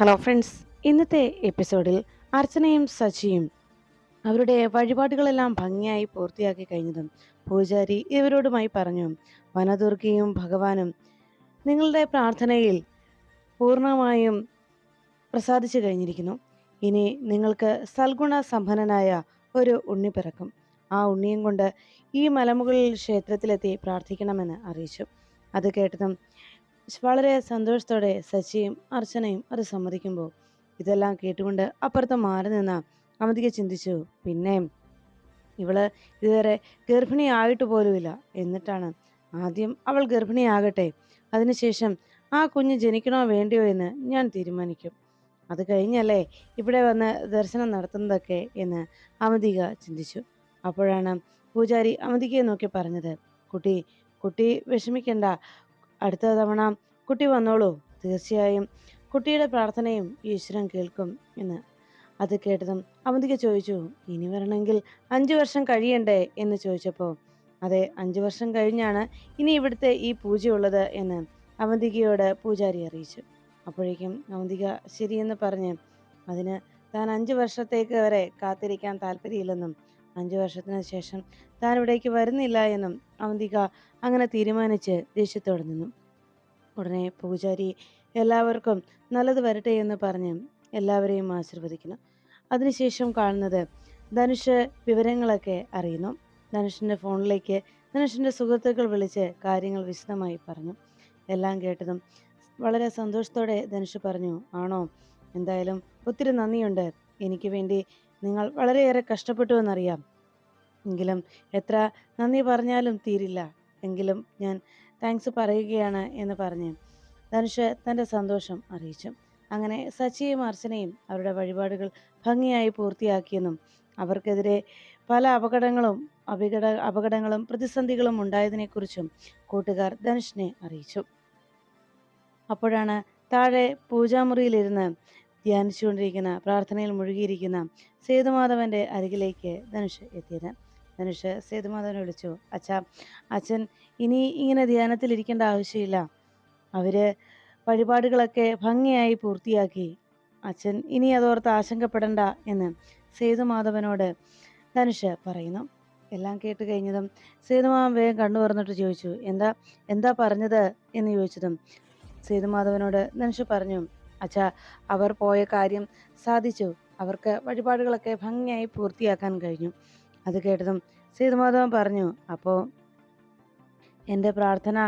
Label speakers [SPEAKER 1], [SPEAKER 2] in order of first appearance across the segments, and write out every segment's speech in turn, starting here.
[SPEAKER 1] Hello friends ഇന്നത്തെ എപ്പിസോഡിൽ അർച്ചനയും സച്ചിയും അവരുടെ വഴിപാടുകളെല്ലാം ഭംഗിയായി പൂർത്തിയാക്കി കഴിഞ്ഞതും പൂജാരി ഇവരോടുമായി പറഞ്ഞു വനദുർഗയും ഭഗവാനും നിങ്ങളുടെ പ്രാർത്ഥനയിൽ പൂർണമായും പ്രസാദിച്ചു കഴിഞ്ഞിരിക്കുന്നു. ഇനി നിങ്ങൾക്ക് സൽഗുണ സമ്പന്നനായ ഒരു ഉണ്ണി പിറക്കും. ആ ഉണ്ണിയും കൊണ്ട് ഈ മലമുകളിൽ ക്ഷേത്രത്തിലെത്തി പ്രാർത്ഥിക്കണമെന്ന് അറിയിച്ചു. അത് കേട്ടതും വളരെ സന്തോഷത്തോടെ ശശിയും അർച്ചനയും അത് സമ്മതിക്കുമ്പോൾ ഇതെല്ലാം കേട്ടുകൊണ്ട് അപ്പുറത്ത് മാറി നിന്ന അമിതിക ചിന്തിച്ചു പിന്നെ ഇവൾ ഇതുവരെ ഗർഭിണിയായിട്ട് പോലുമില്ല. എന്നിട്ടാണ് ആദ്യം അവൾ ഗർഭിണിയാകട്ടെ അതിനുശേഷം ആ കുഞ്ഞ് ജനിക്കണോ വേണ്ടിയോ എന്ന് ഞാൻ തീരുമാനിക്കും. അത് കഴിഞ്ഞല്ലേ ഇവിടെ വന്ന് ദർശനം നടത്തുന്നതൊക്കെ എന്ന് അമിതിക ചിന്തിച്ചു. അപ്പോഴാണ് പൂജാരി അമിതികയെ നോക്കി പറഞ്ഞത് കുട്ടി കുട്ടി വിഷമിക്കണ്ട. അടുത്ത തവണ കുട്ടി വന്നോളൂ. തീർച്ചയായും കുട്ടിയുടെ പ്രാർത്ഥനയും ഈശ്വരൻ കേൾക്കും എന്ന്. അത് കേട്ടതും അവന്തിക ചോദിച്ചു ഇനി വരണമെങ്കിൽ അഞ്ചു വർഷം കഴിയണ്ടേ? എന്ന് ചോദിച്ചപ്പോൾ അതെ അഞ്ചു വർഷം കഴിഞ്ഞാണ് ഇനി ഇവിടുത്തെ ഈ പൂജയുള്ളത് എന്ന് അവന്തികയോട് പൂജാരി അറിയിച്ചു. അപ്പോഴേക്കും അവന്തിക ശരിയെന്ന് പറഞ്ഞ് അതിന് താൻ അഞ്ചു വർഷത്തേക്ക് വരെ കാത്തിരിക്കാൻ താല്പര്യമില്ലെന്നും അഞ്ചു വർഷത്തിന് ശേഷം താൻ ഇവിടേക്ക് വരുന്നില്ല എന്നും അവന്തിക അങ്ങനെ തീരുമാനിച്ച് ദേഷ്യത്തോടെ നിന്നു. ഉടനെ പൂജാരി എല്ലാവർക്കും നല്ലത് വരട്ടെ എന്ന് പറഞ്ഞ് എല്ലാവരെയും ആശീർവദിക്കുന്നു. അതിനുശേഷം കാണുന്നത് ധനുഷ് വിവരങ്ങളൊക്കെ അറിയുന്നു. ധനുഷിന്റെ ഫോണിലേക്ക് ധനുഷിന്റെ സുഹൃത്തുക്കൾ വിളിച്ച് കാര്യങ്ങൾ വിശദമായി പറഞ്ഞു. എല്ലാം കേട്ടതും വളരെ സന്തോഷത്തോടെ ധനുഷ് പറഞ്ഞു ആണോ? എന്തായാലും ഒത്തിരി നന്ദിയുണ്ട്. എനിക്ക് വേണ്ടി നിങ്ങൾ വളരെയേറെ കഷ്ടപ്പെട്ടു എന്നറിയാം എങ്കിലും എത്ര നന്ദി പറഞ്ഞാലും തീരില്ല. എങ്കിലും ഞാൻ താങ്ക്സ് പറയുകയാണ് എന്ന് പറഞ്ഞ് ധനുഷ് തന്റെ സന്തോഷം അറിയിച്ചു. അങ്ങനെ സച്ചിയും അർച്ചനയും അവരുടെ വഴിപാടുകൾ ഭംഗിയായി പൂർത്തിയാക്കിയെന്നും അവർക്കെതിരെ പല അപകടങ്ങളും അപകട അപകടങ്ങളും പ്രതിസന്ധികളും ഉണ്ടായതിനെക്കുറിച്ചും കൂട്ടുകാർ ധനുഷിനെ അറിയിച്ചു. അപ്പോഴാണ് താഴെ പൂജാമുറിയിലിരുന്ന് ധ്യാനിച്ചുകൊണ്ടിരിക്കുന്ന പ്രാർത്ഥനയിൽ മുഴുകിയിരിക്കുന്ന സേതുമാധവന്റെ അരികിലേക്ക് ധനുഷ് എത്തിയത്. ധനുഷ് സേതുമാധവനെ വിളിച്ചു അച്ഛ അച്ഛൻ ഇനി ഇങ്ങനെ ധ്യാനത്തിലിരിക്കേണ്ട ആവശ്യമില്ല. അവർ വഴിപാടുകളൊക്കെ ഭംഗിയായി പൂർത്തിയാക്കി. അച്ഛൻ ഇനി അതോർത്ത് ആശങ്കപ്പെടണ്ട എന്ന് സേതുമാധവനോട് ധനുഷ് പറയുന്നു. എല്ലാം കേട്ട് കഴിഞ്ഞതും സേതുമാധവൻ വേഗം കണ്ണു പറഞ്ഞിട്ട് ചോദിച്ചു എന്താ എന്താ പറഞ്ഞത്? എന്ന് ചോദിച്ചതും സേതുമാധവനോട് ധനുഷ് പറഞ്ഞു അച്ഛാ അവർ പോയ കാര്യം സാധിച്ചു. അവർക്ക് വഴിപാടുകളൊക്കെ ഭംഗിയായി പൂർത്തിയാക്കാൻ കഴിഞ്ഞു. അത് കേട്ടതും സീതമാധവൻ പറഞ്ഞു അപ്പോൾ എന്റെ പ്രാർത്ഥന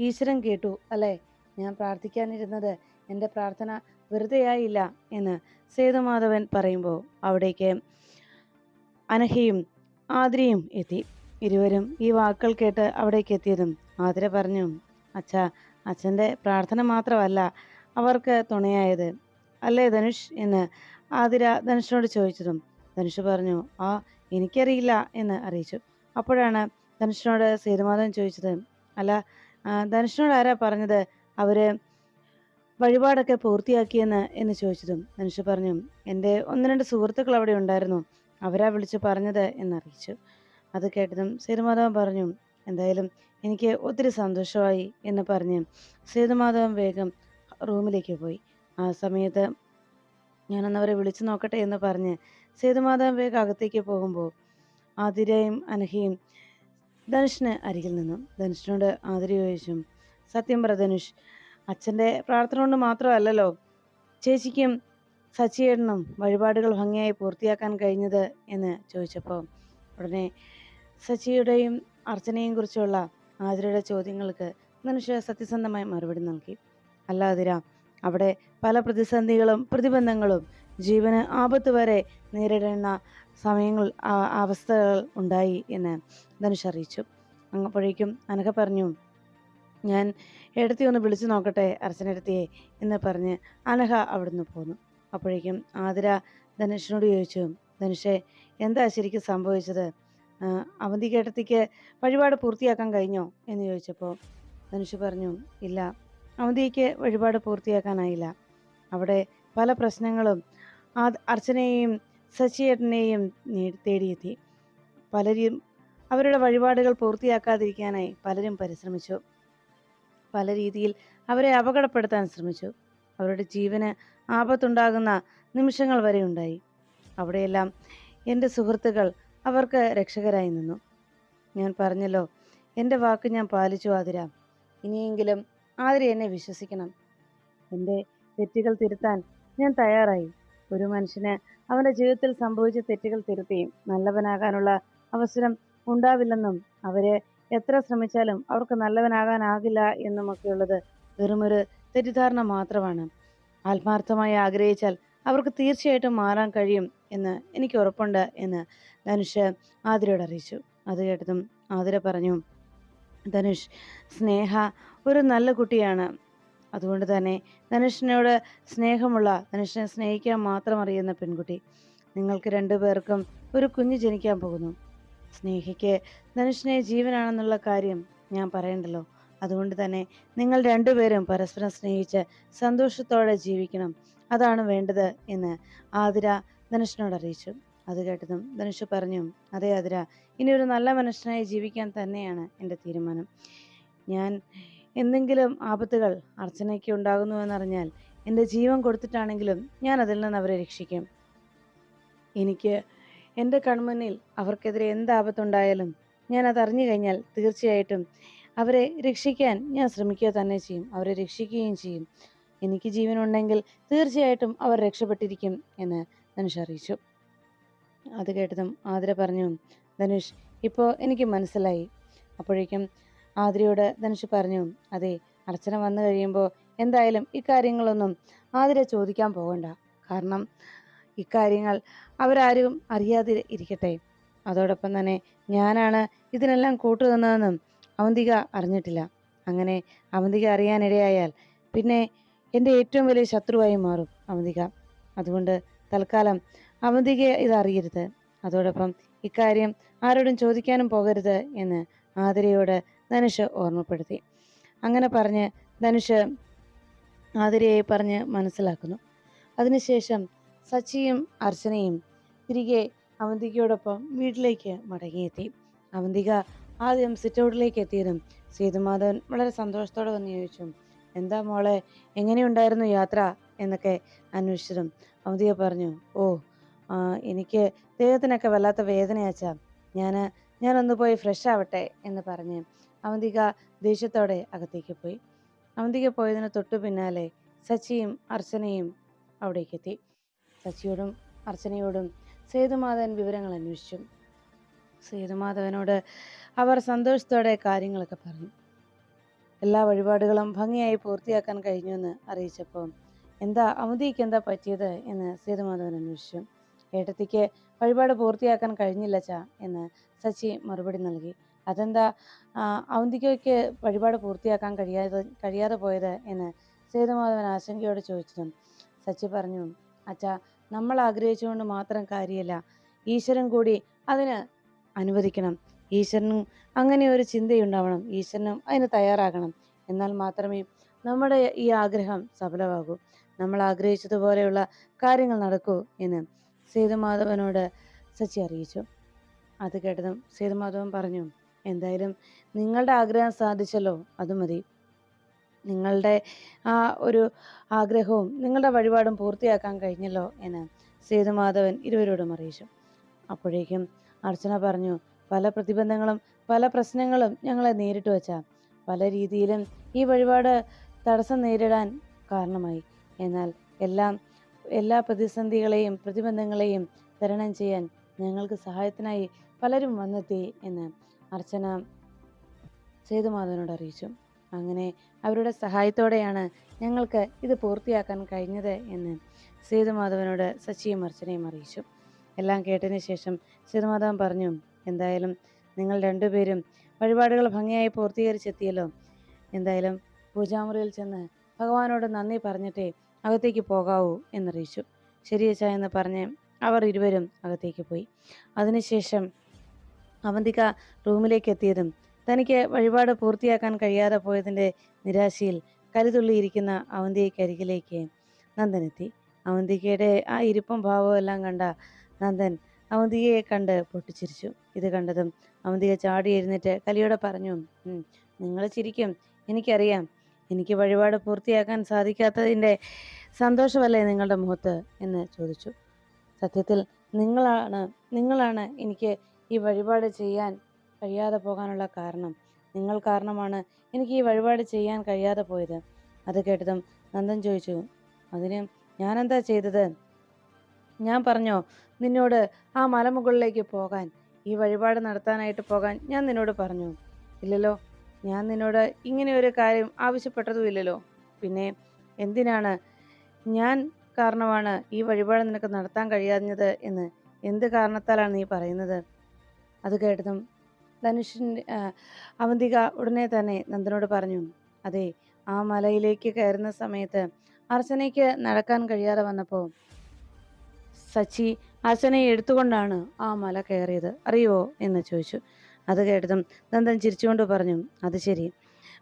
[SPEAKER 1] ഈശ്വരൻ കേട്ടു അല്ലേ? ഞാൻ പ്രാർത്ഥിക്കാനിരുന്നത് എന്റെ പ്രാർത്ഥന വെറുതെയായില്ല എന്ന് സേതുമാധവൻ പറയുമ്പോൾ അവിടേക്ക് അനഹയും ആതിരയും എത്തി. ഇരുവരും ഈ വാക്കുകൾ കേട്ട് അവിടേക്ക് എത്തിയതും ആതിര പറഞ്ഞു അച്ഛ അച്ഛന്റെ പ്രാർത്ഥന മാത്രമല്ല അവർക്ക് തുണയായത്. അല്ലേ ധനുഷ്? എന്ന് ആതിര ധനുഷിനോട് ചോദിച്ചതും ധനുഷ് പറഞ്ഞു ആ എനിക്കറിയില്ല എന്ന് അറിയിച്ചു. അപ്പോഴാണ് ധനുഷിനോട് സേതുമാധവൻ ചോദിച്ചത് അല്ല ധനുഷിനോട് ആരാ പറഞ്ഞത് അവർ വഴിപാടൊക്കെ പൂർത്തിയാക്കിയെന്ന്? എന്ന് ചോദിച്ചതും ധനുഷ് പറഞ്ഞു എന്റെ ഒന്ന് രണ്ട് സുഹൃത്തുക്കൾ അവിടെ ഉണ്ടായിരുന്നു അവരാ വിളിച്ച് പറഞ്ഞത് എന്നറിയിച്ചു അത് കേട്ടതും സേതുമാധവൻ പറഞ്ഞു എന്തായാലും എനിക്ക് ഒത്തിരി സന്തോഷമായി എന്ന് പറഞ്ഞ് സേതുമാധവൻ വേഗം റൂമിലേക്ക് പോയി. ആ സമയത്ത് ഞാനന്നവരെ വിളിച്ചു നോക്കട്ടെ എന്ന് പറഞ്ഞ് സേതുമാധവൻ വേഗം അകത്തേക്ക് പോകുമ്പോൾ ആതിരയും അനഹയും ധനുഷിന് അരികിൽ നിന്നു. ധനുഷിനോട് ആതിര ചോദിച്ചു സത്യം പറ ധനുഷ് അച്ഛന്റെ പ്രാർത്ഥന കൊണ്ട് മാത്രമല്ലല്ലോ ചേച്ചിക്കും സച്ചിയേട്ടനും വഴിപാടുകൾ ഭംഗിയായി പൂർത്തിയാക്കാൻ കഴിഞ്ഞത്? എന്ന് ചോദിച്ചപ്പോൾ ഉടനെ സച്ചിയുടെയും അർച്ചനയും കുറിച്ചുള്ള ആതിരയുടെ ചോദ്യങ്ങൾക്ക് ധനുഷ് സത്യസന്ധമായി മറുപടി നൽകി. അല്ല ആതിര അവിടെ പല പ്രതിസന്ധികളും പ്രതിബന്ധങ്ങളും ജീവന് ആപത്ത് വരെ നേരിടുന്ന സമയങ്ങൾ അവസ്ഥകൾ ഉണ്ടായി എന്ന് ധനുഷ് അറിയിച്ചു. അങ്ങപ്പോഴേക്കും അനഘ പറഞ്ഞു ഞാൻ എടുത്തി ഒന്ന് വിളിച്ചു നോക്കട്ടെ അർച്ചനെടുത്തിയെ എന്ന് പറഞ്ഞ് അനഘ അവിടുന്ന് പോന്നു. അപ്പോഴേക്കും ആതിര ധനുഷിനോട് ചോദിച്ചു ധനുഷെ എന്താ ശരിക്കും സംഭവിച്ചത്? അവന്തി കേട്ടത്തിക്ക് വഴിപാട് പൂർത്തിയാക്കാൻ കഴിഞ്ഞോ? എന്ന് ചോദിച്ചപ്പോൾ ധനുഷ് പറഞ്ഞു ഇല്ല അവന്തിക്ക് വഴിപാട് പൂർത്തിയാക്കാനായില്ല. അവിടെ പല പ്രശ്നങ്ങളും ആ അർച്ചനയെയും ശശിയേട്ടനെയും തേടിയെത്തി. പലരും അവരുടെ വഴിപാടുകൾ പൂർത്തിയാക്കാതിരിക്കാനായി പലരും പരിശ്രമിച്ചു. പല രീതിയിൽ അവരെ അപകടപ്പെടുത്താൻ ശ്രമിച്ചു. അവരുടെ ജീവന് ആപത്തുണ്ടാകുന്ന നിമിഷങ്ങൾ വരെ ഉണ്ടായി. അവിടെയെല്ലാം എന്റെ സുഹൃത്തുക്കൾ അവർക്ക് രക്ഷകരായി നിന്നു. ഞാൻ പറഞ്ഞല്ലോ എന്റെ വാക്ക് ഞാൻ പാലിച്ചു ആതിരാം. ഇനിയെങ്കിലും ആതിര എന്നെ വിശ്വസിക്കണം. എന്റെ തെറ്റുകൾ തിരുത്താൻ ഞാൻ തയ്യാറായി. ഒരു മനുഷ്യന് അവന്റെ ജീവിതത്തിൽ സംഭവിച്ച തെറ്റുകൾ തിരുത്തിയും നല്ലവനാകാനുള്ള അവസരം ഉണ്ടാവില്ലെന്നും അവരെ എത്ര ശ്രമിച്ചാലും അവർക്ക് നല്ലവനാകാനാകില്ല എന്നുമൊക്കെയുള്ളത് വെറുമൊരു തെറ്റിദ്ധാരണ മാത്രമാണ്. ആത്മാർത്ഥമായി ആഗ്രഹിച്ചാൽ അവർക്ക് തീർച്ചയായിട്ടും മാറാൻ കഴിയും എന്ന് എനിക്ക് ഉറപ്പുണ്ട് എന്ന് ധനുഷ് ആതിരയോട് അറിയിച്ചു. അത് കേട്ടതും ആതിര പറഞ്ഞു ധനുഷ് സ്നേഹ ഒരു നല്ല കുട്ടിയാണ്. അതുകൊണ്ട് തന്നെ ധനുഷിനോട് സ്നേഹമുള്ള ധനുഷിനെ സ്നേഹിക്കാൻ മാത്രം അറിയുന്ന പെൺകുട്ടി. നിങ്ങൾക്ക് രണ്ടുപേർക്കും ഒരു കുഞ്ഞ് ജനിക്കാൻ പോകുന്നു. സ്നേഹിക്ക് ധനുഷിനെ ജീവനാണെന്നുള്ള കാര്യം ഞാൻ പറയണ്ടല്ലോ. അതുകൊണ്ട് തന്നെ നിങ്ങൾ രണ്ടുപേരും പരസ്പരം സ്നേഹിച്ച് സന്തോഷത്തോടെ ജീവിക്കണം. അതാണ് വേണ്ടത് എന്ന് ആതിര ധനുഷിനോട് അറിയിച്ചു. അത് കേട്ടതും ധനുഷ് പറഞ്ഞു അതെ ആതിര ഇനി ഒരു നല്ല മനുഷ്യനായി ജീവിക്കാൻ തന്നെയാണ് എന്റെ തീരുമാനം. ഞാൻ എന്തെങ്കിലും ആപത്തുകൾ അർച്ചനയ്ക്ക് ഉണ്ടാകുന്നുവെന്നറിഞ്ഞാൽ എന്റെ ജീവൻ കൊടുത്തിട്ടാണെങ്കിലും ഞാൻ അതിൽ നിന്ന് അവരെ രക്ഷിക്കും. എനിക്ക് എന്റെ കൺമുന്നിൽ അവർക്കെതിരെ എന്ത് ആപത്തുണ്ടായാലും ഞാൻ അത് അറിഞ്ഞു കഴിഞ്ഞാൽ തീർച്ചയായിട്ടും അവരെ രക്ഷിക്കാൻ ഞാൻ ശ്രമിക്കുക തന്നെ ചെയ്യും. അവരെ രക്ഷിക്കുകയും ചെയ്യും. എനിക്ക് ജീവനുണ്ടെങ്കിൽ തീർച്ചയായിട്ടും അവർ രക്ഷപ്പെട്ടിരിക്കും എന്ന് ധനുഷ് അറിയിച്ചു. അത് കേട്ടതും ആതിര പറഞ്ഞു ധനുഷ് ഇപ്പോൾ എനിക്ക് മനസ്സിലായി. അപ്പോഴേക്കും ആതിരയോട് ധനുഷ് പറഞ്ഞു അതെ അർച്ചന വന്നു കഴിയുമ്പോൾ എന്തായാലും ഇക്കാര്യങ്ങളൊന്നും ആതിര ചോദിക്കാൻ പോകണ്ട കാരണം ഇക്കാര്യങ്ങൾ അവരാരും അറിയാതെ ഇരിക്കട്ടെ. അതോടൊപ്പം തന്നെ ഞാനാണ് ഇതിനെല്ലാം കൂട്ടുതന്നതെന്നും അവന്തിക അറിഞ്ഞിട്ടില്ല. അങ്ങനെ അവന്തിക അറിയാനിടയായാൽ പിന്നെ എന്റെ ഏറ്റവും വലിയ ശത്രുവായി മാറും അവന്തിക. അതുകൊണ്ട് തൽക്കാലം അവന്തിക ഇതറിയരുത് അതോടൊപ്പം ഇക്കാര്യം ആരോടും ചോദിക്കാനും പോകരുത് എന്ന് ആതിരയോട് ധനുഷ് ഓർമ്മപ്പെടുത്തി. അങ്ങനെ പറഞ്ഞ് ധനുഷ് ആതിരയെ പറഞ്ഞ് മനസ്സിലാക്കുന്നു. അതിനുശേഷം സച്ചിയും അർച്ചനയും തിരികെ അവന്തികയോടൊപ്പം വീട്ടിലേക്ക് മടങ്ങിയെത്തി. അവന്തിക ആദ്യം സിറ്റൗട്ടിലേക്ക് എത്തിയതും സേതുമാധവൻ വളരെ സന്തോഷത്തോടെ വന്ന് ചോദിച്ചു എന്താ മോളെ എങ്ങനെയുണ്ടായിരുന്നു യാത്ര? എന്നൊക്കെ അന്വേഷിച്ചതും അവന്തിക പറഞ്ഞു ഓ എനിക്ക് ദേഹത്തിനൊക്കെ വല്ലാത്ത വേദനയാച്ചാ ഞാൻ ഞാനൊന്ന് പോയി ഫ്രഷ് ആവട്ടെ എന്ന് പറഞ്ഞ് അവന്തിക ദേഷ്യത്തോടെ അകത്തേക്ക് പോയി. അവന്തിക പോയതിന് തൊട്ടു പിന്നാലെ സച്ചിയും അർച്ചനയും അവിടേക്ക് എത്തി. സച്ചിയോടും അർച്ചനയോടും സേതുമാധവൻ വിവരങ്ങൾ അന്വേഷിച്ചു. സേതുമാധവനോട് അവർ സന്തോഷത്തോടെ കാര്യങ്ങളൊക്കെ പറഞ്ഞു. എല്ലാ വഴിപാടുകളും ഭംഗിയായി പൂർത്തിയാക്കാൻ കഴിഞ്ഞുവെന്ന് അറിയിച്ചപ്പോൾ എന്താ അവന്തിക്ക് എന്താ പറ്റിയത് എന്ന് സേതുമാധവൻ അന്വേഷിച്ചു. ഏട്ടത്തിക്ക് വഴിപാട് പൂർത്തിയാക്കാൻ കഴിഞ്ഞില്ല ചാ എന്ന് സച്ചി മറുപടി നൽകി. അതെന്താ അവന്തികയ്ക്ക് വഴിപാട് പൂർത്തിയാക്കാൻ കഴിയാതെ കഴിയാതെ പോയത് എന്ന് സേതുമാധവൻ ആശങ്കയോടെ ചോദിച്ചതും സച്ചി പറഞ്ഞു അച്ഛാ നമ്മൾ ആഗ്രഹിച്ചുകൊണ്ട് മാത്രം കാര്യമല്ല ഈശ്വരൻ കൂടി അതിന് അനുവദിക്കണം. ഈശ്വരനും അങ്ങനെ ഒരു ചിന്തയുണ്ടാവണം. ഈശ്വരനും അതിന് തയ്യാറാകണം. എന്നാൽ മാത്രമേ നമ്മുടെ ഈ ആഗ്രഹം സഫലമാകൂ. നമ്മൾ ആഗ്രഹിച്ചതുപോലെയുള്ള കാര്യങ്ങൾ നടക്കൂ എന്ന് സേതുമാധവനോട് സച്ചി അറിയിച്ചു. അത് കേട്ടതും സേതുമാധവൻ പറഞ്ഞു എന്തായാലും നിങ്ങളുടെ ആഗ്രഹം സാധിച്ചല്ലോ അത് മതി. നിങ്ങളുടെ ആ ഒരു ആഗ്രഹവും നിങ്ങളുടെ വഴിപാടും പൂർത്തിയാക്കാൻ കഴിഞ്ഞല്ലോ എന്ന് സേതുമാധവൻ ഇരുവരോടും അറിയിച്ചു. അപ്പോഴേക്കും അർച്ചന പറഞ്ഞു പല പ്രതിബന്ധങ്ങളും പല പ്രശ്നങ്ങളും ഞങ്ങളെ നേരിട്ട് വച്ച പല രീതിയിലും ഈ വഴിപാട് തടസ്സം നേരിടാൻ കാരണമായി. എന്നാൽ എല്ലാം എല്ലാ പ്രതിസന്ധികളെയും പ്രതിബന്ധങ്ങളെയും തരണം ചെയ്യാൻ ഞങ്ങൾക്ക് സഹായത്തിനായി പലരും വന്നെത്തി എന്ന് അർച്ചന സേതുമാധവനോട് അറിയിച്ചു. അങ്ങനെ അവരുടെ സഹായത്തോടെയാണ് ഞങ്ങൾക്ക് ഇത് പൂർത്തിയാക്കാൻ കഴിഞ്ഞത് എന്ന് സേതുമാധവനോട് സച്ചിയും അർച്ചനയും അറിയിച്ചു. എല്ലാം കേട്ടതിന് ശേഷം സേതുമാധവൻ പറഞ്ഞു എന്തായാലും നിങ്ങൾ രണ്ടുപേരും വഴിപാടുകൾ ഭംഗിയായി പൂർത്തീകരിച്ചെത്തിയല്ലോ. എന്തായാലും പൂജാമുറിയിൽ ചെന്ന് ഭഗവാനോട് നന്ദി പറഞ്ഞിട്ടേ അകത്തേക്ക് പോകാവൂ എന്നറിയിച്ചു. ശരിയച്ച എന്ന് പറഞ്ഞ് അവർ ഇരുവരും അകത്തേക്ക് പോയി. അതിനുശേഷം അവന്തിക റൂമിലേക്ക് എത്തിയതും തനിക്ക് വഴിപാട് പൂർത്തിയാക്കാൻ കഴിയാതെ പോയതിന്റെ നിരാശയിൽ കരുതുള്ളിയിരിക്കുന്ന അവന്തിയക്കരികിലേക്ക് നന്ദനെത്തി. അവന്തികയുടെ ആ ഇരിപ്പും ഭാവവും എല്ലാം കണ്ട നന്ദൻ അവന്തികയെ കണ്ട് പൊട്ടിച്ചിരിച്ചു. ഇത് കണ്ടതും അവന്തിക ചാടി എഴുന്നേറ്റ് കലിയോടെ പറഞ്ഞു നിങ്ങൾ ചിരിക്കും. എനിക്കറിയാം. എനിക്ക് വഴിപാട് പൂർത്തിയാക്കാൻ സാധിക്കാത്തതിന്റെ സന്തോഷമല്ലേ നിങ്ങളുടെ മുഖത്ത്? എന്ന് ചോദിച്ചു. സത്യത്തിൽ നിങ്ങളാണ് നിങ്ങളാണ് എനിക്ക് ഈ വഴിപാട് ചെയ്യാൻ കഴിയാതെ പോകാനുള്ള കാരണം. നിങ്ങൾ കാരണമാണ് എനിക്ക് ഈ വഴിപാട് ചെയ്യാൻ കഴിയാതെ പോയത്. അത് കേട്ടതും നന്ദൻ ചോദിച്ചു അതിന് ഞാനെന്താ ചെയ്തത്? ഞാൻ പറഞ്ഞോ നിന്നോട് ആ മലമുകളിലേക്ക് പോകാൻ ഈ വഴിപാട് നടത്താനായിട്ട് പോകാൻ ഞാൻ നിന്നോട് പറഞ്ഞു. ഇല്ലല്ലോ ഞാൻ നിന്നോട് ഇങ്ങനെ ഒരു കാര്യം ആവശ്യപ്പെട്ടതും ഇല്ലല്ലോ പിന്നെ എന്തിനാണ് ഞാൻ കാരണമാണ് ഈ വഴിപാട് നിനക്ക് നടത്താൻ കഴിയാഞ്ഞത് എന്ന്? എന്ത് കാരണത്താലാണ് നീ പറയുന്നത്? അത് കേട്ടതും ധനുഷിന്റെ അവന്തിക ഉടനെ തന്നെ നന്ദനോട് പറഞ്ഞു അതെ ആ മലയിലേക്ക് കയറുന്ന സമയത്ത് അർച്ചനയ്ക്ക് നടക്കാൻ കഴിയാതെ വന്നപ്പോൾ സച്ചി അർച്ചനയെ എടുത്തുകൊണ്ടാണ് ആ മല കയറിയത്. അറിയുവോ? എന്ന് ചോദിച്ചു. അത് കേട്ടതും നന്ദൻ ചിരിച്ചുകൊണ്ട് പറഞ്ഞു അത് ശരി.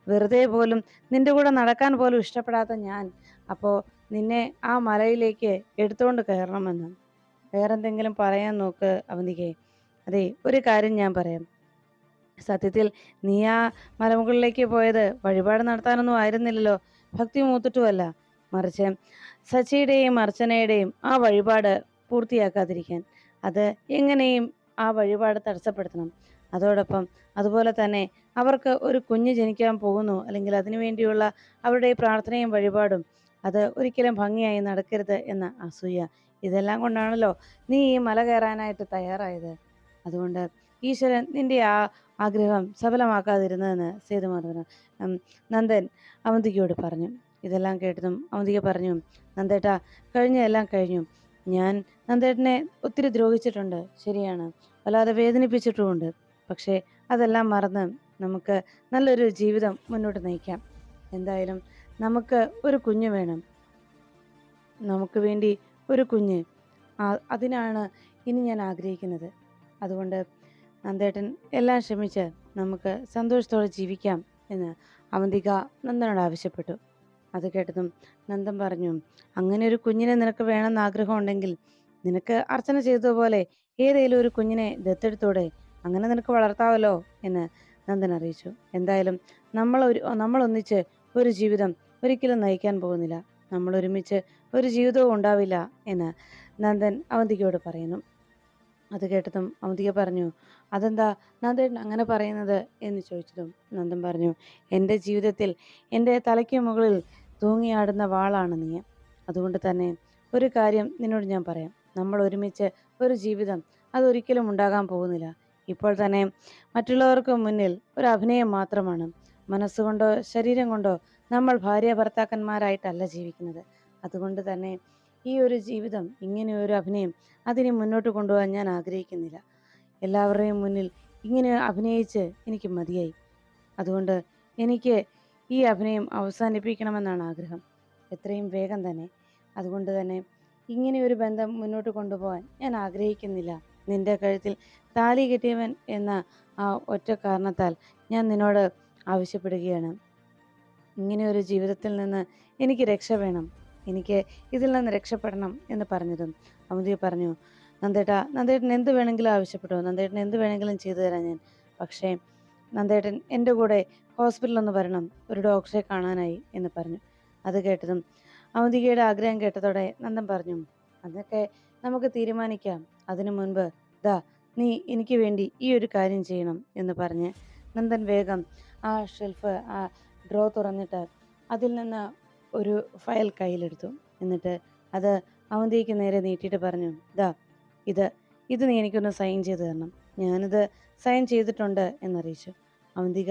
[SPEAKER 1] വെറുതെ പോലും നിന്റെ കൂടെ നടക്കാൻ പോലും ഇഷ്ടപ്പെടാത്ത ഞാൻ അപ്പോൾ നിന്നെ ആ മലയിലേക്ക് എടുത്തുകൊണ്ട് കയറണമെന്ന്. വേറെന്തെങ്കിലും പറയാൻ നോക്ക് അവന്തികെ അതെ ഒരു കാര്യം ഞാൻ പറയാം. സത്യത്തിൽ നീ ആ മലമുകളിലേക്ക് പോയത് വഴിപാട് നടത്താനൊന്നും ആയിരുന്നില്ലല്ലോ. ഭക്തി മൂത്തിട്ടുമല്ല. മറിച്ച് സച്ചിയുടെയും അർച്ചനയുടെയും ആ വഴിപാട് പൂർത്തിയാക്കാതിരിക്കാൻ അത് എങ്ങനെയും ആ വഴിപാട് തടസ്സപ്പെടുത്തണം. അതോടൊപ്പം അതുപോലെ തന്നെ അവർക്ക് ഒരു കുഞ്ഞ് ജനിക്കാൻ പോകുന്നു. അല്ലെങ്കിൽ അതിനു വേണ്ടിയുള്ള അവരുടെ പ്രാർത്ഥനയും വഴിപാടും അത് ഒരിക്കലും ഭംഗിയായി നടക്കരുത് എന്ന അസൂയ. ഇതെല്ലാം കൊണ്ടാണല്ലോ നീ ഈ മല കയറാനായിട്ട് തയ്യാറായത്. അതുകൊണ്ട് ഈശ്വരൻ നിന്റെ ആ ആഗ്രഹം സഫലമാക്കാതിരുന്നതെന്ന് സേതുമാധവൻ നന്ദൻ അവന്തികയോട് പറഞ്ഞു. ഇതെല്ലാം കേട്ടതും അവന്തിക പറഞ്ഞു നന്ദേട്ടാ കഴിഞ്ഞതെല്ലാം കഴിഞ്ഞു. ഞാൻ നന്ദേട്ടനെ ഒത്തിരി ദ്രോഹിച്ചിട്ടുണ്ട്. ശരിയാണ്. വല്ലാതെ വേദനിപ്പിച്ചിട്ടുമുണ്ട്. പക്ഷേ അതെല്ലാം മറന്ന് നമുക്ക് നല്ലൊരു ജീവിതം മുന്നോട്ട് നയിക്കാം. എന്തായാലും നമുക്ക് ഒരു കുഞ്ഞ് വേണം. നമുക്ക് വേണ്ടി ഒരു കുഞ്ഞ്. അതിനാണ് ഇനി ഞാൻ ആഗ്രഹിക്കുന്നത്. അതുകൊണ്ട് നന്ദേട്ടൻ എല്ലാം ക്ഷമിച്ച് നമുക്ക് സന്തോഷത്തോടെ ജീവിക്കാം എന്ന് അവന്തിക നന്ദനോട് ആവശ്യപ്പെട്ടു. അത് കേട്ടതും നന്ദൻ പറഞ്ഞു അങ്ങനെ ഒരു കുഞ്ഞിനെ നിനക്ക് വേണമെന്ന് ആഗ്രഹമുണ്ടെങ്കിൽ നിനക്ക് അർച്ചന ചെയ്തതുപോലെ ഏതെങ്കിലും ഒരു കുഞ്ഞിനെ ദത്തെടുത്തോടെ അങ്ങനെ നിനക്ക് വളർത്താവല്ലോ എന്ന് നന്ദൻ അറിയിച്ചു. എന്തായാലും നമ്മൾ ഒരു നമ്മളൊന്നിച്ച് ഒരു ജീവിതം ഒരിക്കലും നയിക്കാൻ പോകുന്നില്ല. നമ്മൾ ഒരുമിച്ച് ഒരു ജീവിതവും ഉണ്ടാവില്ല എന്ന് നന്ദൻ അവന്തികയോട് പറയുന്നു. അത് കേട്ടതും അമിതിക പറഞ്ഞു അതെന്താ? നന്ദൻ അങ്ങനെ പറയുന്നത്? എന്ന് ചോദിച്ചതും നന്ദൻ പറഞ്ഞു എന്റെ ജീവിതത്തിൽ എന്റെ തലയ്ക്ക് മുകളിൽ തൂങ്ങിയാടുന്ന വാളാണ് നീ. അതുകൊണ്ട് തന്നെ ഒരു കാര്യം നിന്നോട് ഞാൻ പറയാം. നമ്മൾ ഒരുമിച്ച് ഒരു ജീവിതം അതൊരിക്കലും ഉണ്ടാകാൻ പോകുന്നില്ല. ഇപ്പോൾ തന്നെ മറ്റുള്ളവർക്ക് മുന്നിൽ ഒരു അഭിനയം മാത്രമാണ്. മനസ്സുകൊണ്ടോ ശരീരം കൊണ്ടോ നമ്മൾ ഭാര്യ ഭർത്താക്കന്മാരായിട്ടല്ല ജീവിക്കുന്നത്. അതുകൊണ്ട് തന്നെ ഈ ഒരു ജീവിതം ഇങ്ങനെ ഒരു അഭിനയം അതിനെ മുന്നോട്ട് കൊണ്ടുപോകാൻ ഞാൻ ആഗ്രഹിക്കുന്നില്ല. എല്ലാവരുടെയും മുന്നിൽ ഇങ്ങനെ അഭിനയിച്ച് എനിക്ക് മതിയായി. അതുകൊണ്ട് എനിക്ക് ഈ അഭിനയം അവസാനിപ്പിക്കണമെന്നാണ് ആഗ്രഹം. എത്രയും വേഗം തന്നെ. അതുകൊണ്ട് തന്നെ ഇങ്ങനെ ഒരു ബന്ധം മുന്നോട്ട് കൊണ്ടുപോകാൻ ഞാൻ ആഗ്രഹിക്കുന്നില്ല. നിന്റെ കഴുത്തിൽ താലി കെട്ടിയവൻ എന്ന ആ ഒറ്റ കാരണത്താൽ ഞാൻ നിന്നോട് ആവശ്യപ്പെടുകയാണ്. ഇങ്ങനെ ഒരു ജീവിതത്തിൽ നിന്ന് എനിക്ക് രക്ഷ വേണം. എനിക്ക് ഇതിൽ നിന്ന് രക്ഷപ്പെടണം എന്ന് പറഞ്ഞതും അമുദിയ പറഞ്ഞു നന്ദേട്ട നന്ദേട്ടൻ എന്ത് വേണമെങ്കിലും ആവശ്യപ്പെട്ടു? നന്ദേട്ടൻ എന്ത് വേണമെങ്കിലും ചെയ്തു തരാം ഞാൻ. പക്ഷേ നന്ദേട്ടൻ എന്റെ കൂടെ ഹോസ്പിറ്റലൊന്ന് വരണം ഒരു ഡോക്ടറെ കാണാനായി എന്ന് പറഞ്ഞു. അത് കേട്ടതും അമിതികയുടെ ആഗ്രഹം കേട്ടതോടെ നന്ദൻ പറഞ്ഞു അതൊക്കെ നമുക്ക് തീരുമാനിക്കാം. അതിനു മുൻപ് ദാ നീ എനിക്ക് വേണ്ടി ഈ ഒരു കാര്യം ചെയ്യണം എന്ന് പറഞ്ഞ് നന്ദൻ വേഗം ആ ഷെൽഫ് ആ ഡ്രോ തുറന്നിട്ട് അതിൽ നിന്ന് ഒരു ഫയൽ കയ്യിലെടുത്തു. എന്നിട്ട് അത് അവന്തിക്ക് നേരെ നീട്ടിയിട്ട് പറഞ്ഞു ഇതാ ഇത് ഇത് നീ എനിക്കൊന്ന് സൈൻ ചെയ്ത് തരണം. ഞാനിത് സൈൻ ചെയ്തിട്ടുണ്ട് എന്നറിയിച്ചു. അവന്തിക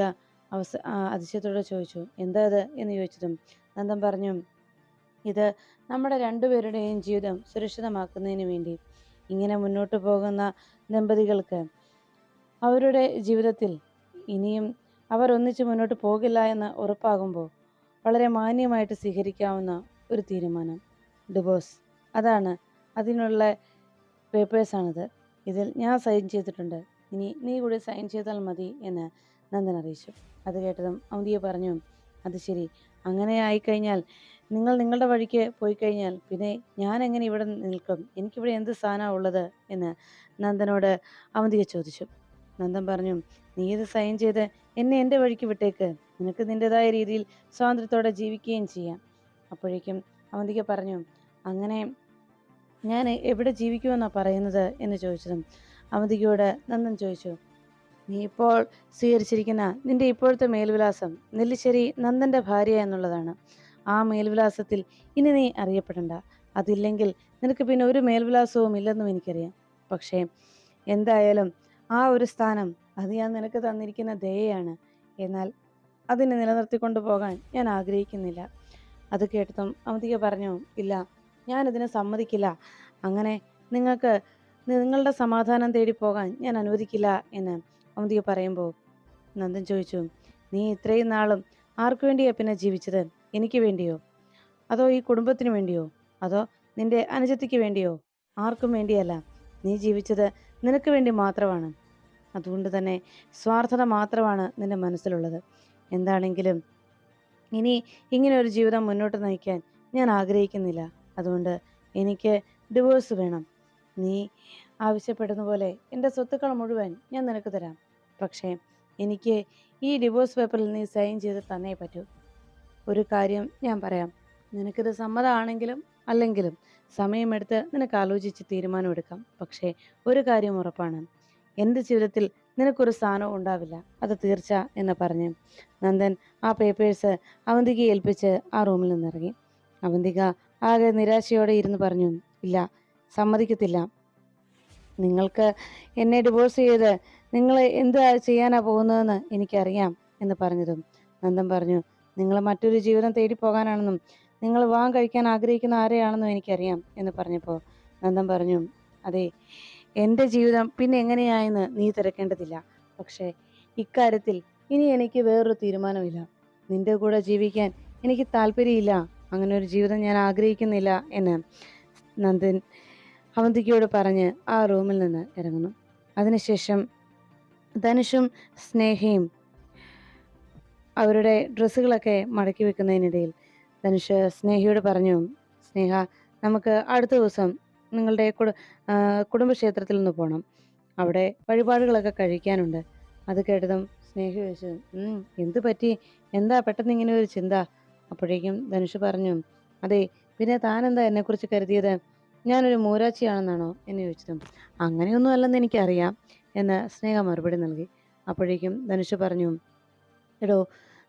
[SPEAKER 1] അവസ അതിശയത്തോടെ ചോദിച്ചു എന്താ ഇത്? എന്ന് ചോദിച്ചതും നന്ദൻ പറഞ്ഞു ഇത് നമ്മുടെ രണ്ടുപേരുടെയും ജീവിതം സുരക്ഷിതമാക്കുന്നതിന് വേണ്ടി ഇങ്ങനെ മുന്നോട്ട് പോകുന്ന ദമ്പതികൾക്ക് അവരുടെ ജീവിതത്തിൽ ഇനിയും അവർ ഒന്നിച്ച് മുന്നോട്ട് പോകില്ല എന്ന് ഉറപ്പാകുമ്പോൾ വളരെ മാന്യമായിട്ട് സ്വീകരിക്കാവുന്ന ഒരു തീരുമാനം. ഡിവോഴ്സ് അതാണ്. അതിനുള്ള പേപ്പേഴ്സാണിത് ഇതിൽ ഞാൻ സൈൻ ചെയ്തിട്ടുണ്ട്. ഇനി നീ കൂടി സൈൻ ചെയ്താൽ മതി എന്ന് നന്ദൻ അറിയിച്ചു. അത് കേട്ടതും ഔദിയ പറഞ്ഞു അത് ശരി. അങ്ങനെ ആയിക്കഴിഞ്ഞാൽ നിങ്ങൾ നിങ്ങളുടെ വഴിക്ക് പോയി കഴിഞ്ഞാൽ പിന്നെ ഞാൻ എങ്ങനെ ഇവിടെ നിൽക്കും? എനിക്കിവിടെ എന്ത് സ്ഥാനമാണ് ഉള്ളത്? എന്ന് നന്ദനോട് അവന്തിയെ ചോദിച്ചു. നന്ദൻ പറഞ്ഞു നീ ഇത് സൈൻ ചെയ്ത് എന്നെ എന്റെ വഴിക്ക് വിട്ടേക്ക്. നിനക്ക് നിന്റെതായ രീതിയിൽ സ്വാതന്ത്ര്യത്തോടെ ജീവിക്കുകയും ചെയ്യാം. അപ്പോഴേക്കും അവന്തിക പറഞ്ഞു അങ്ങനെ ഞാൻ എവിടെ ജീവിക്കുമെന്നാണ് പറയുന്നത്? എന്ന് ചോദിച്ചതും അവന്തികയോട് നന്ദൻ ചോദിച്ചു നീ ഇപ്പോൾ സ്വീകരിച്ചിരിക്കുന്ന നിന്റെ ഇപ്പോഴത്തെ മേൽവിലാസം നെല്ലിശ്ശേരി നന്ദന്റെ ഭാര്യ എന്നുള്ളതാണ്. ആ മേൽവിലാസത്തിൽ ഇനി നീ അറിയപ്പെടണ്ട. അതില്ലെങ്കിൽ നിനക്ക് പിന്നെ ഒരു മേൽവിലാസവും ഇല്ലെന്നും എനിക്കറിയാം. പക്ഷേ എന്തായാലും ആ ഒരു സ്ഥാനം അത് ഞാൻ നിനക്ക് തന്നിരിക്കുന്ന ദയയാണ് എന്നാൽ അതിനെ നിലനിർത്തിക്കൊണ്ടു പോകാൻ ഞാൻ ആഗ്രഹിക്കുന്നില്ല. അത് കേട്ടതും അമിതിക പറഞ്ഞു ഇല്ല ഞാനതിനെ സമ്മതിക്കില്ല. അങ്ങനെ നിങ്ങൾക്ക് നിങ്ങളുടെ സമാധാനം തേടി പോകാൻ ഞാൻ അനുവദിക്കില്ല എന്ന് അമിതിക പറയുമ്പോൾ നന്ദൻ ചോദിച്ചു നീ ഇത്രയും നാളും ആർക്കു വേണ്ടിയാ പിന്നെ ജീവിച്ചത്? എനിക്ക് വേണ്ടിയോ? അതോ ഈ കുടുംബത്തിന് വേണ്ടിയോ? അതോ നിന്റെ അനുജത്തിക്ക് വേണ്ടിയോ? ആർക്കും വേണ്ടിയല്ല. നീ ജീവിച്ചത് നിനക്ക് വേണ്ടി മാത്രമാണ്. അതുകൊണ്ട് തന്നെ സ്വാർത്ഥത മാത്രമാണ് നിന്റെ മനസ്സിലുള്ളത്. എന്താണെങ്കിലും ഇനി ഇങ്ങനെ ഒരു ജീവിതം മുന്നോട്ട് നയിക്കാൻ ഞാൻ ആഗ്രഹിക്കുന്നില്ല. അതുകൊണ്ട് എനിക്ക് ഡിവോഴ്സ് വേണം. നീ ആവശ്യപ്പെടുന്ന പോലെ എന്റെ സ്വത്തുക്കൾ മുഴുവൻ ഞാൻ നിനക്ക് തരാം. പക്ഷേ എനിക്ക് ഈ ഡിവോഴ്സ് പേപ്പറിൽ നീ സൈൻ ചെയ്ത് തന്നേ പറ്റൂ. ഒരു കാര്യം ഞാൻ പറയാം. നിനക്കിത് സമ്മതമാണെങ്കിലും അല്ലെങ്കിലും സമയമെടുത്ത് നിനക്ക് ആലോചിച്ച് തീരുമാനമെടുക്കാം. പക്ഷേ ഒരു കാര്യം ഉറപ്പാണ്. എന്റെ ജീവിതത്തിൽ നിനക്കൊരു സ്ഥാനവും ഉണ്ടാവില്ല. അത് തീർച്ച എന്ന് പറഞ്ഞ് നന്ദൻ ആ പേപ്പേഴ്സ് അവന്തികയെ ഏൽപ്പിച്ച് ആ റൂമിൽ നിന്നിറങ്ങി. അവന്തിക ആകെ നിരാശയോടെ ഇരുന്ന് പറഞ്ഞു ഇല്ല സമ്മതിക്കത്തില്ല. നിങ്ങൾക്ക് എന്നെ ഡിവോഴ്സ് ചെയ്ത് നിങ്ങൾ എന്താ ചെയ്യാനാ പോകുന്നതെന്ന് എനിക്കറിയാം എന്ന് പറഞ്ഞതും നന്ദൻ പറഞ്ഞു നിങ്ങൾ മറ്റൊരു ജീവിതം തേടി പോകാനാണെന്നും നിങ്ങൾ വിവാഹം കഴിക്കാൻ ആഗ്രഹിക്കുന്ന ആരെയാണെന്നും എനിക്കറിയാം എന്ന് പറഞ്ഞപ്പോൾ നന്ദൻ പറഞ്ഞു അതെ എന്റെ ജീവിതം പിന്നെ എങ്ങനെയായെന്ന് നീ തിരക്കേണ്ടതില്ല. പക്ഷേ ഇക്കാര്യത്തിൽ ഇനി എനിക്ക് വേറൊരു തീരുമാനമില്ല. നിന്റെ കൂടെ ജീവിക്കാൻ എനിക്ക് താല്പര്യമില്ല. അങ്ങനെ ഒരു ജീവിതം ഞാൻ ആഗ്രഹിക്കുന്നില്ല എന്ന് നന്ദൻ അവന്തിക്കയോട് പറഞ്ഞ് ആ റൂമിൽ നിന്ന് ഇറങ്ങുന്നു. അതിനുശേഷം ധനുഷും സ്നേഹയും അവരുടെ ഡ്രസ്സുകളൊക്കെ മടക്കി വെക്കുന്നതിനിടയിൽ ധനുഷ് സ്നേഹയോട് പറഞ്ഞു സ്നേഹ നമുക്ക് അടുത്ത ദിവസം നിങ്ങളുടെ കുട കുടുംബക്ഷേത്രത്തിൽ നിന്ന് പോകണം അവിടെ വഴിപാടുകളൊക്കെ കഴിക്കാനുണ്ട്. അത് കേട്ടതും സ്നേഹ ചോദിച്ചു "ഉം, എന്ത് പറ്റി? എന്താ പെട്ടെന്ന് ഇങ്ങനെ ഒരു ചിന്ത? അപ്പോഴേക്കും ധനുഷ് പറഞ്ഞു അതെ പിന്നെ താനെന്താ എന്നെക്കുറിച്ച് കരുതിയത്? ഞാനൊരു മൂരാച്ചിയാണെന്നാണോ? എന്ന് ചോദിച്ചതും അങ്ങനെയൊന്നും അല്ലെന്ന് എനിക്കറിയാം എന്ന് സ്നേഹ മറുപടി നൽകി. അപ്പോഴേക്കും ധനുഷ് പറഞ്ഞു എടോ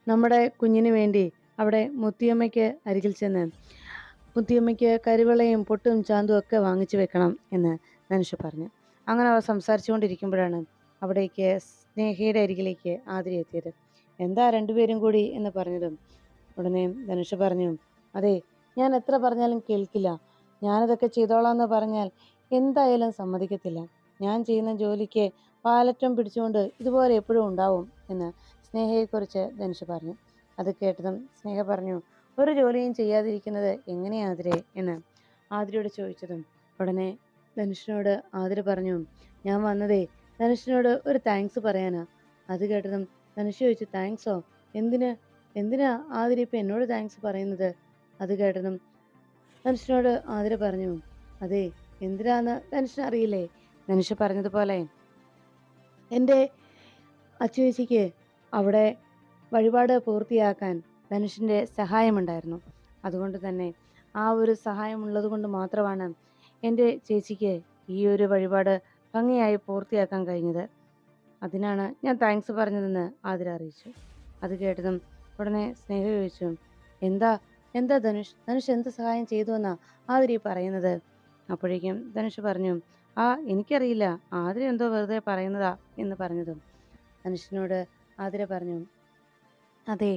[SPEAKER 1] നമ്മുടെ കുഞ്ഞിന് വേണ്ടി അവിടെ മുത്തിയമ്മയ്ക്ക് അരികിൽ ചെന്ന് മുത്തിയമ്മയ്ക്ക് കരിവളയും പൊട്ടും ചാന്തും ഒക്കെ വാങ്ങിച്ചു വെക്കണം എന്ന് ധനുഷ് പറഞ്ഞു. അങ്ങനെ അവർ സംസാരിച്ചുകൊണ്ടിരിക്കുമ്പോഴാണ് അവിടേക്ക് സ്നേഹയുടെ അരികിലേക്ക് ആതിരി എത്തിയത്. എന്താ രണ്ടുപേരും കൂടി? എന്ന് പറഞ്ഞതും ഉടനെ ധനുഷ് പറഞ്ഞു അതെ ഞാൻ എത്ര പറഞ്ഞാലും കേൾക്കില്ല. ഞാനതൊക്കെ ചെയ്തോളാം എന്ന് പറഞ്ഞാൽ എന്തായാലും സമ്മതിക്കത്തില്ല. ഞാൻ ചെയ്യുന്ന ജോലിക്ക് പാലറ്റം പിടിച്ചുകൊണ്ട് ഇതുപോലെ എപ്പോഴും ഉണ്ടാവും എന്ന് സ്നേഹയെക്കുറിച്ച് ധനുഷ് പറഞ്ഞു. അത് കേട്ടതും സ്നേഹ പറഞ്ഞു ഒരു ജോലിയും ചെയ്യാതിരിക്കുന്നത് എങ്ങനെയാ ആതിരെ എന്ന് ആതിരയോട് ചോദിച്ചതും ഉടനെ ധനുഷിനോട് ആതിര പറഞ്ഞു ഞാൻ വന്നതേ ധനുഷിനോട് ഒരു താങ്ക്സ് പറയാനാ. അത് കേട്ടതും ധനുഷ് ചോദിച്ചു താങ്ക്സോ എന്തിന്? എന്തിനാ ആതിര ഇപ്പം എന്നോട് താങ്ക്സ് പറയുന്നത്? അത് കേട്ടതും ധനുഷിനോട് ആതിര പറഞ്ഞു അതെ എന്തിനാന്ന് ധനുഷിന് അറിയില്ലേ? ധനുഷ് പറഞ്ഞതുപോലെ എന്റെ അച്ചുവേച്ചിക്ക് അവിടെ വഴിപാട് പൂർത്തിയാക്കാൻ ധനുഷിന്റെ സഹായമുണ്ടായിരുന്നു. അതുകൊണ്ട് തന്നെ ആ ഒരു സഹായമുള്ളത് കൊണ്ട് മാത്രമാണ് എന്റെ ചേച്ചിക്ക് ഈ ഒരു വഴിപാട് ഭംഗിയായി പൂർത്തിയാക്കാൻ കഴിഞ്ഞത്. അതിനാണ് ഞാൻ താങ്ക്സ് പറഞ്ഞതെന്ന് ആതിര അറിയിച്ചു. അത് കേട്ടതും ഉടനെ സ്നേഹ ചോദിച്ചു എന്താ എന്താ ധനുഷ്? ധനുഷ് എന്ത് സഹായം ചെയ്തു എന്നാ ആതിരി പറയുന്നത്? അപ്പോഴേക്കും ധനുഷ് പറഞ്ഞു ആ എനിക്കറിയില്ല. ആതിര എന്തോ വെറുതെ പറയുന്നതാ എന്ന് പറഞ്ഞതും. ധനുഷിനോട് ആതിര പറഞ്ഞു അതെ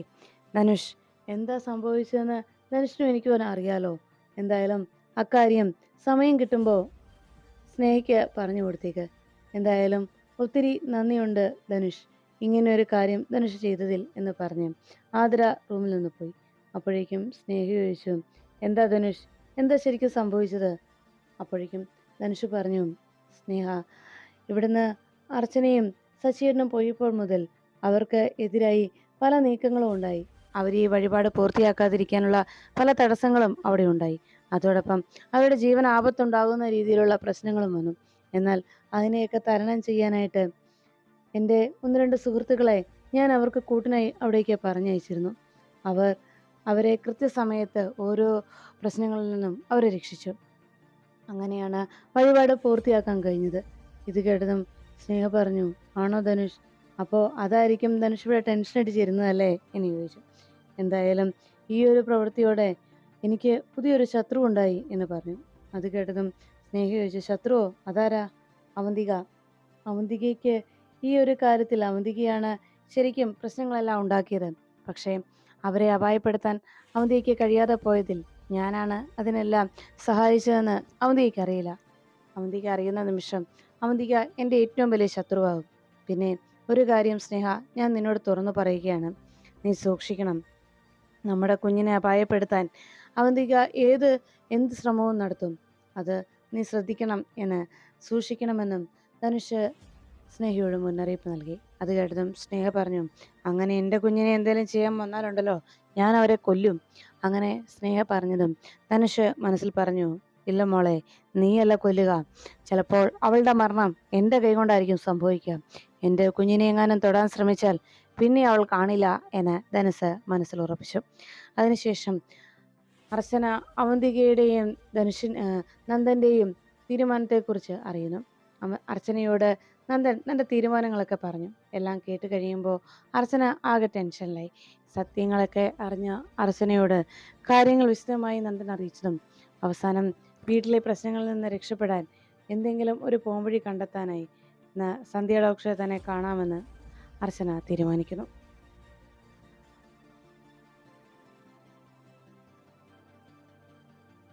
[SPEAKER 1] ധനുഷ് എന്താ സംഭവിച്ചതെന്ന് ധനുഷിനും എനിക്ക് പോലും അറിയാലോ. എന്തായാലും അക്കാര്യം സമയം കിട്ടുമ്പോൾ സ്നേഹിക്ക് പറഞ്ഞു കൊടുത്തേക്ക്. എന്തായാലും ഒത്തിരി നന്ദിയുണ്ട് ധനുഷ്. ഇങ്ങനെ ഒരു കാര്യം ധനുഷ് ചെയ്തതിൽ എന്ന് പറഞ്ഞു ആതിര റൂമിൽ നിന്ന് പോയി. അപ്പോഴേക്കും സ്നേഹ ചോദിച്ചു എന്താ ധനുഷ്? എന്താ ശരിക്കും സംഭവിച്ചത്? അപ്പോഴേക്കും ധനുഷ് പറഞ്ഞു സ്നേഹ ഇവിടുന്ന് അർച്ചനയും സച്ചീടനും പോയപ്പോൾ മുതൽ അവർക്ക് എതിരായി പല നീക്കങ്ങളും ഉണ്ടായി. അവർ ഈ വഴിപാട് പൂർത്തിയാക്കാതിരിക്കാനുള്ള പല തടസ്സങ്ങളും അവിടെ ഉണ്ടായി. അതോടൊപ്പം അവരുടെ ജീവൻ ആപത്തുണ്ടാകുന്ന രീതിയിലുള്ള പ്രശ്നങ്ങളും വന്നു. എന്നാൽ അതിനെയൊക്കെ തരണം ചെയ്യാനായിട്ട് എന്റെ ഒന്ന് രണ്ട് സുഹൃത്തുക്കളെ ഞാൻ അവർക്ക് കൂട്ടിനായി അവിടേക്ക് പറഞ്ഞയച്ചിരുന്നു. അവർ അവരെ കൃത്യസമയത്ത് ഓരോ പ്രശ്നങ്ങളിൽ നിന്നും അവരെ രക്ഷിച്ചു. അങ്ങനെയാണ് വഴിപാട് പൂർത്തിയാക്കാൻ കഴിഞ്ഞത്. ഇത് കേട്ടതും സ്നേഹ പറഞ്ഞു ആണോ ധനുഷ്? അപ്പോൾ അതായിരിക്കും ധനുഷ് ഇവിടെ ടെൻഷൻ അടിച്ചിരുന്നതല്ലേ? എന്ന് ചോദിച്ചു. എന്തായാലും ഈ ഒരു പ്രവൃത്തിയോടെ എനിക്ക് പുതിയൊരു ശത്രു ഉണ്ടായി എന്ന് പറഞ്ഞു. അത് കേട്ടതും സ്നേഹ ചോദിച്ചു ശത്രുവോ? അതാരാ? അവന്തിക. അവന്തികയ്ക്ക് ഈ ഒരു കാര്യത്തിൽ അവന്തികയാണ് ശരിക്കും പ്രശ്നങ്ങളെല്ലാം ഉണ്ടാക്കിയത്. പക്ഷേ അവരെ അപായപ്പെടുത്താൻ അവന്തികയ്ക്ക് കഴിയാതെ പോയതിൽ ഞാനാണ് അതിനെല്ലാം സഹായിച്ചതെന്ന് അവന്തികയ്ക്ക് അറിയില്ല. അവന്തിക അറിയുന്ന നിമിഷം അവന്തിക എന്റെ ഏറ്റവും വലിയ ശത്രുവാകും. പിന്നെ ഒരു കാര്യം സ്നേഹ ഞാൻ നിന്നോട് തുറന്നു പറയുകയാണ്. നീ സൂക്ഷിക്കണം. നമ്മുടെ കുഞ്ഞിനെ അപായപ്പെടുത്താൻ അവന്തിക ഏത് എന്ത് ശ്രമവും നടത്തും. അത് നീ ശ്രദ്ധിക്കണം എന്ന് സൂക്ഷിക്കണമെന്നും ധനുഷ് സ്നേഹിയോട് മുന്നറിയിപ്പ് നൽകി. അത് കേട്ടതും സ്നേഹ പറഞ്ഞു അങ്ങനെ എന്റെ കുഞ്ഞിനെ എന്തെങ്കിലും ചെയ്യാൻ വന്നാലുണ്ടല്ലോ ഞാൻ അവരെ കൊല്ലും. അങ്ങനെ സ്നേഹ പറഞ്ഞതും ധനുഷ് മനസ്സിൽ പറഞ്ഞു ഇല്ല മോളെ നീയല്ല കൊല്ലുക. ചിലപ്പോൾ അവളുടെ മരണം എന്റെ കൈകൊണ്ടായിരിക്കും സംഭവിക്കുക. എന്റെ കുഞ്ഞിനെ എങ്ങാനും തൊടാൻ ശ്രമിച്ചാൽ പിന്നെ അവൾ കാണില്ല എന്ന് ധനുസ് മനസ്സിൽ ഉറപ്പിച്ചു. അതിനുശേഷം അർച്ചന അവന്തികയുടെയും ധനുഷിൻ നന്ദന്റെയും തീരുമാനത്തെക്കുറിച്ച് അറിയുന്നു. അർച്ചനയോട് നന്ദൻ തന്റെ തീരുമാനങ്ങളൊക്കെ പറഞ്ഞു. എല്ലാം കേട്ട് കഴിയുമ്പോൾ അർച്ചന ആകെ ടെൻഷനിലായി. സത്യങ്ങളൊക്കെ അറിഞ്ഞ അർച്ചനയോട് കാര്യങ്ങൾ വിശദമായി നന്ദൻ അറിയിച്ചതും അവസാനം വീട്ടിലെ പ്രശ്നങ്ങളിൽ നിന്ന് രക്ഷപ്പെടാൻ എന്തെങ്കിലും ഒരു പോംവഴി കണ്ടെത്താനായി സന്ധ്യ ഡോക്ടറെ തന്നെ കാണാമെന്ന് അർച്ചന തീരുമാനിക്കുന്നു.